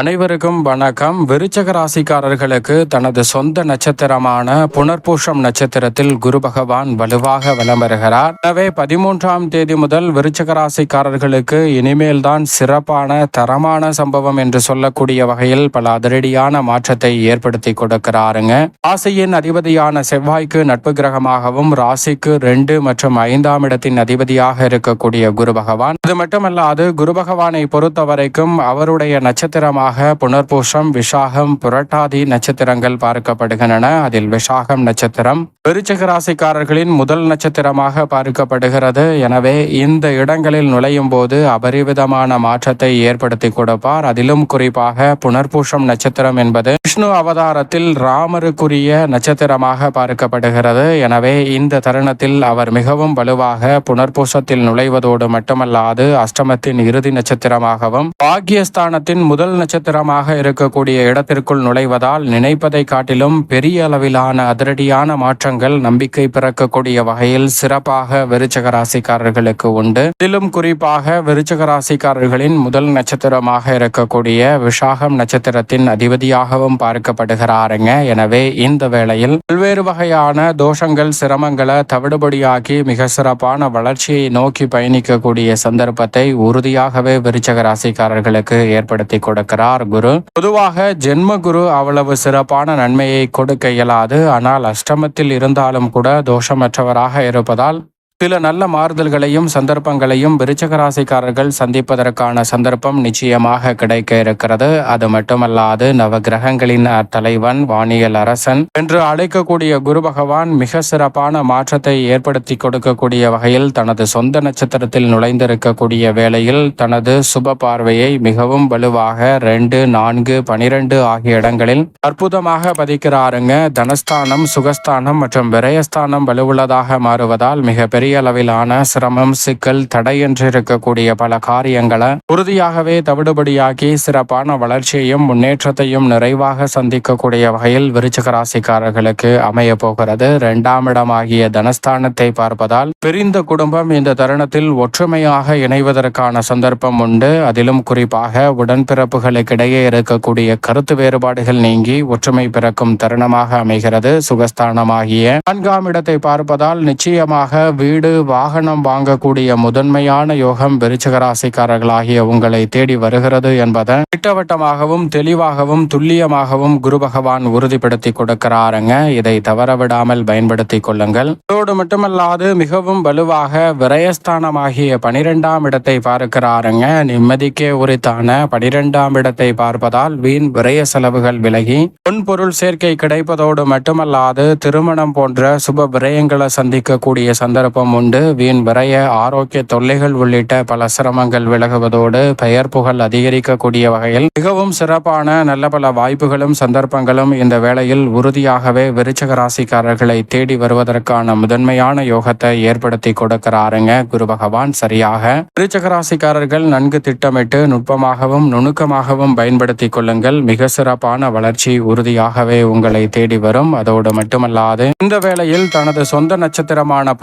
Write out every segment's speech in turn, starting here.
அனைவருக்கும் வணக்கம். விருச்சக ராசிக்காரர்களுக்கு தனது சொந்த நட்சத்திரமான புனர்பூஷம் நட்சத்திரத்தில் குரு பகவான் வலுவாக வலம் வருகிறார். எனவே பதிமூன்றாம் தேதி முதல் விருச்சக ராசிக்காரர்களுக்கு இனிமேல் தான் சிறப்பான தரமான சம்பவம் என்று சொல்லக்கூடிய வகையில் பல அதிரடியான மாற்றத்தை ஏற்படுத்தி கொடுக்கிறாருங்க. ராசியின் அதிபதியான செவ்வாய்க்கு நட்பு கிரகமாகவும் ராசிக்கு ரெண்டு மற்றும் ஐந்தாம் இடத்தின் அதிபதியாக இருக்கக்கூடிய குரு பகவான். இது மட்டுமல்லாது குரு பகவானை பொறுத்த வரைக்கும் அவருடைய நட்சத்திரமாக புனர்பூஷம் விஷாகம் புரட்டாதி நட்சத்திரங்கள் பார்க்கப்படுகின்றன. அதில் விஷாகம் நட்சத்திரம் விருச்சிக ராசிக்காரர்களின் முதல் நட்சத்திரமாக பார்க்கப்படுகிறது. எனவே இந்த இடங்களில் நுழையும் போது அபரிவிதமான மாற்றத்தை ஏற்படுத்தி கொடுப்பார். அதிலும் குறிப்பாக புனர்பூஷம் நட்சத்திரம் என்பது விஷ்ணு அவதாரத்தில் ராமருக்குரிய நட்சத்திரமாக பார்க்கப்படுகிறது. எனவே இந்த தருணத்தில் அவர் மிகவும் வலுவாக புனர்பூசத்தில் நுழைவதோடு மட்டுமல்லாது அஷ்டமத்தின் இறுதி நட்சத்திரமாகவும் பாக்கியஸ்தானத்தின் முதல் நட்சத்திரமாக இருக்கக்கூடிய இடத்திற்குள் நுழைவதால் நினைப்பதை காட்டிலும் பெரிய அளவிலான அதிரடியான மாற்றங்கள் நம்பிக்கை பிறக்கக்கூடிய வகையில் சிறப்பாக விருச்சக ராசிக்காரர்களுக்கு உண்டு. இதிலும் குறிப்பாக விருச்சக ராசிக்காரர்களின் முதல் நட்சத்திரமாக இருக்கக்கூடிய விஷாகம் நட்சத்திரத்தின் அதிபதியாகவும் பார்க்கப்படுகிறாருங்க. எனவே இந்த வேளையில் பல்வேறு வகையான தோஷங்கள் சிரமங்களை தவிடுபடியாக்கி மிக சிறப்பான வளர்ச்சியை நோக்கி பயணிக்கக்கூடிய சந்தர்ப்பத்தை உறுதியாகவே விருச்சக ராசிக்காரர்களுக்கு ஏற்படுத்தி கொடுக்கிறார். குரு. பொதுவாக ஜென்ம குரு அவ்வளவு சிறப்பான நன்மையை கொடுக்க இயலாது. ஆனால் அஷ்டமத்தில் இருந்தாலும் கூட தோஷமற்றவராக இருப்பதால் சில நல்ல மாறுதல்களையும் சந்தர்ப்பங்களையும் விருச்சகராசிக்காரர்கள் சந்திப்பதற்கான சந்தர்ப்பம் நிச்சயமாக கிடைக்க இருக்கிறது. அது மட்டுமல்லாது நவ கிரகங்களின் தலைவன் வானியல் அரசன் என்று அழைக்கக்கூடிய குரு பகவான் மிக சிறப்பான மாற்றத்தை ஏற்படுத்தி கொடுக்கக்கூடிய வகையில் தனது சொந்த நட்சத்திரத்தில் நுழைந்திருக்கக்கூடிய வேளையில் தனது சுப பார்வையை மிகவும் வலுவாக ரெண்டு நான்கு பனிரெண்டு ஆகிய இடங்களில் அற்புதமாக பதிக்கிறாருங்க. தனஸ்தானம் சுகஸ்தானம் மற்றும் விரயஸ்தானம் வலுவுள்ளதாக மாறுவதால் மிக பெரிய அளவிலான சிரமம் சிக்கல் தடை என்று இருக்கக்கூடிய பல காரியங்களை உறுதியாகவே தவிடுபடியாக்கி சிறப்பான வளர்ச்சியையும் முன்னேற்றத்தையும் நிறைவாக சந்திக்கக்கூடிய வகையில் விருச்சிக ராசிக்காரர்களுக்கு அமைய போகிறது. இரண்டாம் இடமாகிய தனஸ்தானத்தை பார்ப்பதால் பிரிந்த குடும்பம் இந்த தருணத்தில் ஒற்றுமையாக இணைவதற்கான சந்தர்ப்பம் உண்டு. அதிலும் குறிப்பாக உடன்பிறப்புகளுக்கிடையே இருக்கக்கூடிய கருத்து வேறுபாடுகள் நீங்கி ஒற்றுமை பிறக்கும் தருணமாக அமைகிறது. சுகஸ்தானமாகிய நான்காம் இடத்தை பார்ப்பதால் நிச்சயமாக வீடு வாகனம் வாங்கக்கூடிய முதன்மையான யோகம் விருச்சிக ராசிக்காரர்களாகிய உங்களை தேடி வருகிறது என்பதை திட்டவட்டமாகவும் தெளிவாகவும் துல்லியமாகவும் குரு பகவான் உறுதிப்படுத்தி கொடுக்கிறாருங்க. இதை தவறவிடாமல் பயன்படுத்தி கொள்ளுங்கள். அதோடு மட்டுமல்லாது மிகவும் வலுவாக விரயஸ்தானமாகிய பனிரெண்டாம் இடத்தை பார்க்கிறாருங்க. நிம்மதிக்கே உரித்தான பனிரெண்டாம் இடத்தை பார்ப்பதால் வீண் விரய செலவுகள் விலகி பொன்பொருள் சேர்க்கை கிடைப்பதோடு மட்டுமல்லாது திருமணம் போன்ற சுப விரயங்களை சந்திக்கக்கூடிய சந்தர்ப்பம் உண்டு. வீண் விரைய ஆரோக்கிய தொல்லைகள் உள்ளிட்ட பல சிரமங்கள் விலகுவதோடு பெயர் புகழ் அதிகரிக்கக்கூடிய வகையில் மிகவும் சிறப்பான நல்ல பல வாய்ப்புகளும் சந்தர்ப்பங்களும் இந்த வேளையில் உறுதியாகவே விருச்சக ராசிக்காரர்களை தேடி வருவதற்கான முதன்மையான யோகத்தை ஏற்படுத்தி கொடுக்கிறாருங்க குரு பகவான் சரியாக. விருச்சக ராசிக்காரர்கள் நன்கு திட்டமிட்டு நுட்பமாகவும் நுணுக்கமாகவும் பயன்படுத்திக் கொள்ளுங்கள். மிக சிறப்பான வளர்ச்சி உறுதியாகவே உங்களை தேடி வரும். அதோடு மட்டுமல்லாது இந்த வேளையில் தனது சொந்த நட்சத்திரமான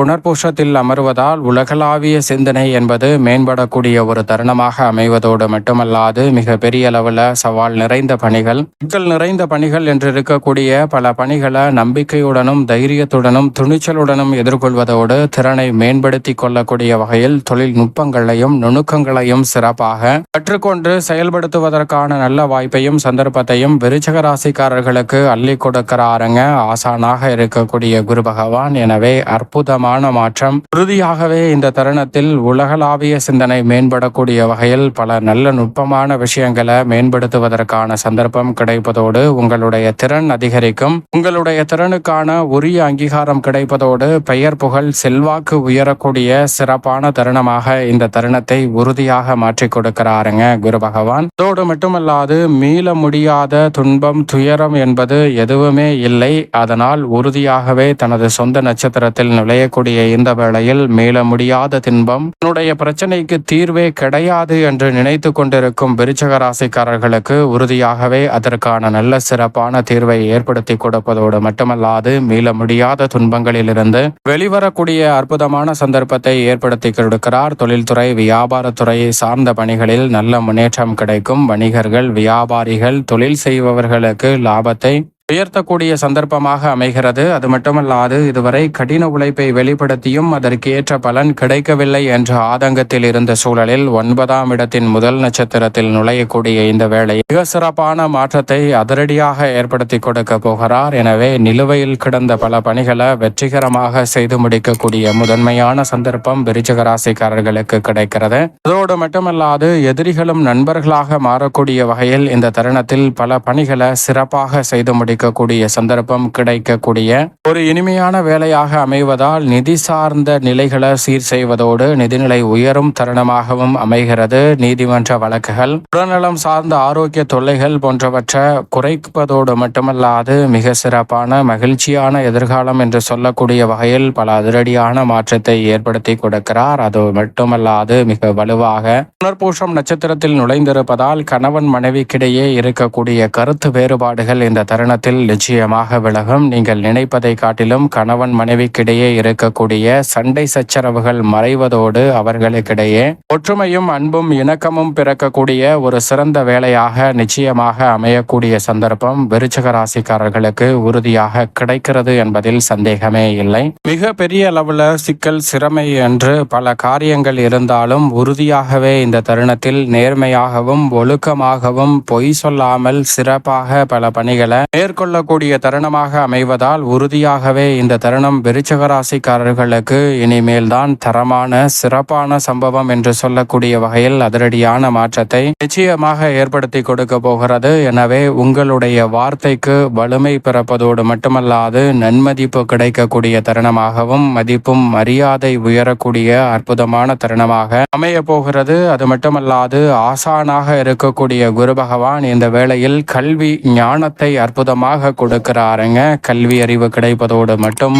புனர்பூஷத்தில் அமர்வதால் உலகளாவிய சிந்தனை என்பது மேம்படக்கூடிய ஒரு தருணமாக அமைவதோடு மட்டுமல்லாது மிக பெரிய அளவில் சவால் நிறைந்த பணிகள். சிக்கல் நிறைந்த பணிகள் என்று இருக்கக்கூடிய பல பணிகளை நம்பிக்கையுடனும் தைரியத்துடனும் துணிச்சலுடனும் எதிர்கொள்வதோடு திறனை மேம்படுத்தி கொள்ளக்கூடிய வகையில் தொழில்நுட்பங்களையும் நுணுக்கங்களையும் சிறப்பாக கற்றுக்கொண்டு செயல்படுத்துவதற்கான நல்ல வாய்ப்பையும் சந்தர்ப்பத்தையும் விருச்சக ராசிக்காரர்களுக்கு அள்ளி கொடுக்கிறாருங்க. ஆசானாக இருக்கக்கூடிய குரு பகவான். எனவே அற்புதமான மாற்றம் உறுதியாகவே இந்த தருணத்தில் உலகளாவிய சிந்தனை மேம்படக்கூடிய வகையில் பல நல்ல நுட்பமான விஷயங்களை மேம்படுத்துவதற்கான சந்தர்ப்பம் கிடைப்பதோடு உங்களுடைய திறன் அதிகரிக்கும். உங்களுடைய திறனுக்கான உரிய அங்கீகாரம் கிடைப்பதோடு பெயர் புகழ் செல்வாக்கு உயரக்கூடிய சிறப்பான தருணமாக இந்த தருணத்தை உறுதியாக மாற்றிக் கொடுக்கிறாருங்க குரு பகவான். அதோடு மட்டுமல்லாது மீள முடியாத துன்பம் துயரம் என்பது எதுவுமே இல்லை. அதனால் உறுதியாகவே தனது சொந்த நட்சத்திரத்தில் நுழையக்கூடிய இந்த வேளையில் மீள முடியாத தின்பம். தன்னுடைய பிரச்சனைக்கு தீர்வே கிடையாது என்று நினைத்து கொண்டிருக்கும் விருச்சக ராசிக்காரர்களுக்கு உறுதியாகவே அதற்கான நல்ல சிறப்பான தீர்வை ஏற்படுத்தி கொடுப்பதோடு மட்டுமல்லாது மீள முடியாத துன்பங்களிலிருந்து வெளிவரக்கூடிய அற்புதமான சந்தர்ப்பத்தை ஏற்படுத்தி கொடுக்கிறார் தொழில்துறை வியாபாரத்துறையை சார்ந்த பணிகளில் நல்ல முன்னேற்றம் கிடைக்கும். வணிகர்கள் வியாபாரிகள் தொழில் செய்பவர்களுக்கு லாபத்தை உயர்த்தக்கூடிய சந்தர்ப்பமாக அமைகிறது. அது மட்டுமல்லாது இதுவரை கடின உழைப்பை வெளிப்படுத்தியும் அதற்கு ஏற்ற பலன் கிடைக்கவில்லை என்ற ஆதங்கத்தில் இருந்த சூழலில் ஒன்பதாம் இடத்தின் முதல் நட்சத்திரத்தில் நுழையக்கூடிய இந்த வேளை மிக சிறப்பான மாற்றத்தை அதிரடியாக ஏற்படுத்தி கொடுக்க போகிறார். எனவே நிலுவையில் கிடந்த பல பணிகளை வெற்றிகரமாக செய்து முடிக்கக்கூடிய முதன்மையான சந்தர்ப்பம் விருச்சகராசிக்காரர்களுக்கு கிடைக்கிறது. அதோடு மட்டுமல்லாது எதிரிகளும் நண்பர்களாக மாறக்கூடிய வகையில் இந்த தருணத்தில் பல பணிகளை சிறப்பாக செய்து முடிக்க இருக்கக்கூடிய சந்தர்ப்பம் கிடைக்கக்கூடிய ஒரு இனிமையான வேலையாக அமைவதால் நிதி சார்ந்த நிலைகளை சீர் செய்வதோடு நிதிநிலை உயரும் தருணமாகவும் அமைகிறது. நீதிமன்ற வழக்குகள் உடல்நலம் சார்ந்த ஆரோக்கிய தொல்லைகள் போன்றவற்றை குறைப்பதோடு மட்டுமல்லாது மிக சிறப்பான மகிழ்ச்சியான எதிர்காலம் என்று சொல்லக்கூடிய வகையில் பல அதிரடியான மாற்றத்தை ஏற்படுத்தி கொடுக்கிறார். அது மட்டுமல்லாது மிக வலுவாக புனர்பூஷம் நட்சத்திரத்தில் நுழைந்திருப்பதால் கணவன் மனைவிக்கிடையே இருக்கக்கூடிய கருத்து வேறுபாடுகள் இந்த தருணத்தில் காலத்தில் நிச்சயமாக விலகும். நீங்கள் நினைப்பதை காட்டிலும் கணவன் மனைவிக்கிடையே இருக்கக்கூடிய சண்டை சச்சரவுகள் மறைவதோடு அவர்களுக்கிடையே ஒற்றுமையும் அன்பும் இணக்கமும் பிறக்கக்கூடிய ஒரு சிறந்த வேலையாக நிச்சயமாக அமையக்கூடிய சந்தர்ப்பம் விருச்சக ராசிக்காரர்களுக்கு உறுதியாக கிடைக்கிறது என்பதில் சந்தேகமே இல்லை. மிக பெரிய அளவுல சிக்கல் சிறமை என்று பல காரியங்கள் இருந்தாலும் உறுதியாகவே இந்த தருணத்தில் நேர்மையாகவும் ஒழுக்கமாகவும் பொய் சொல்லாமல் சிறப்பாக பல பணிகளை மேற்கொள்ளக்கூடிய தருணமாக அமைவதால் உறுதியாகவே இந்த தருணம் விருச்சக ராசிக்காரர்களுக்கு இனிமேல் தான் தரமான சிறப்பான சம்பவம் என்று சொல்லக்கூடிய வகையில் அதிரடியான மாற்றத்தை நிச்சயமாக ஏற்படுத்தி கொடுக்க போகிறது. எனவே உங்களுடைய வார்த்தைக்கு வலிமை பிறப்பதோடு மட்டுமல்லாது நன்மதிப்பு கிடைக்கக்கூடிய தருணமாகவும் மதிப்பும் மரியாதை உயரக்கூடிய அற்புதமான தருணமாக அமைய போகிறது. அது மட்டுமல்லாது ஆசானாக இருக்கக்கூடிய குரு பகவான் இந்த வேளையில் கல்வி ஞானத்தை அற்புதமாக அதிகமாக கொடுக்கிறாருங்க. கல்வி அறிவு கிடைப்பதோடு மட்டும்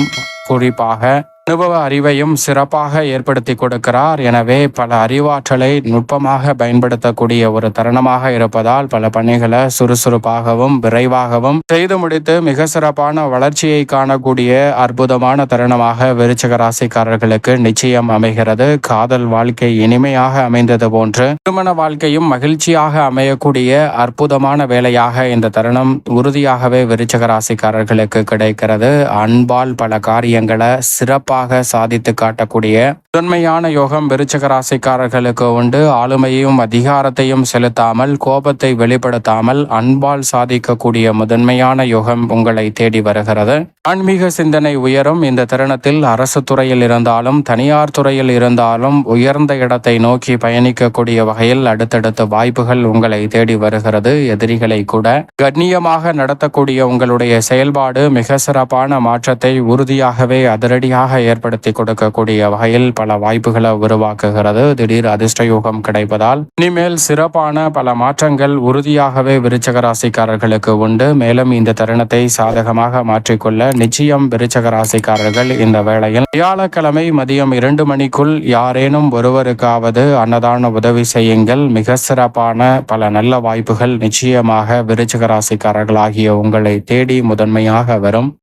குறிப்பாக அனுபவ அறிவையும் சிறப்பாக ஏற்படுத்தி கொடுக்கிறார். எனவே பல அறிவாற்றலை நுட்பமாக பயன்படுத்தக்கூடிய ஒரு தருணமாக இருப்பதால் பல பணிகளை சுறுசுறுப்பாகவும் விரைவாகவும் செய்து முடித்து மிக சிறப்பான வளர்ச்சியை காணக்கூடிய அற்புதமான தருணமாக விருச்சக ராசிக்காரர்களுக்கு நிச்சயம் அமைகிறது. காதல் வாழ்க்கை இனிமையாக அமைந்தது போன்று திருமண வாழ்க்கையும் மகிழ்ச்சியாக அமையக்கூடிய அற்புதமான வேலையாக இந்த தருணம் உறுதியாகவே விருச்சக ராசிக்காரர்களுக்கு கிடைக்கிறது. அன்பால் பல காரியங்களை சிறப்பாக சிறப்பாக சாதித்து காட்டக்கூடிய முதன்மையான யோகம் விருச்சக ராசிக்காரர்களுக்கு உண்டு. ஆளுமையும் அதிகாரத்தையும் செலுத்தாமல் கோபத்தை வெளிப்படுத்தாமல் அன்பால் சாதிக்கக்கூடிய முதன்மையான யோகம் உங்களை தேடி வருகிறது. ஆன்மீக சிந்தனை உயரும். இந்த தருணத்தில் அரசு துறையில் இருந்தாலும் தனியார் துறையில் இருந்தாலும் உயர்ந்த இடத்தை நோக்கி பயணிக்கக்கூடிய வகையில் அடுத்தடுத்த வாய்ப்புகள் உங்களை தேடி வருகிறது. எதிரிகளை கூட கண்ணியமாக நடத்தக்கூடிய உங்களுடைய செயல்பாடு மிக சிறப்பான மாற்றத்தை உறுதியாகவே அதிரடியாக ஏற்படுத்தி கொடுக்கக்கூடிய வகையில் பல வாய்ப்புகளை உருவாக்குகிறது. திடீர் அதிர்ஷ்ட யோகம் கிடைப்பதால் இனிமேல் சிறப்பான பல மாற்றங்கள் உறுதியாகவே விருச்சக ராசிக்காரர்களுக்கு உண்டு. மேலும் இந்த தருணத்தை சாதகமாக மாற்றிக்கொள்ள நிச்சயம் விருச்சக ராசிக்காரர்கள் இந்த வேளையில் வியாழக்கிழமை மதியம் இரண்டு மணிக்குள் யாரேனும் ஒருவருக்காவது அன்னதான உதவி செய்யுங்கள். மிக சிறப்பான பல நல்ல வாய்ப்புகள் நிச்சயமாக விருச்சக ராசிக்காரர்களாகிய உங்களை தேடி முதன்மையாக வரும்.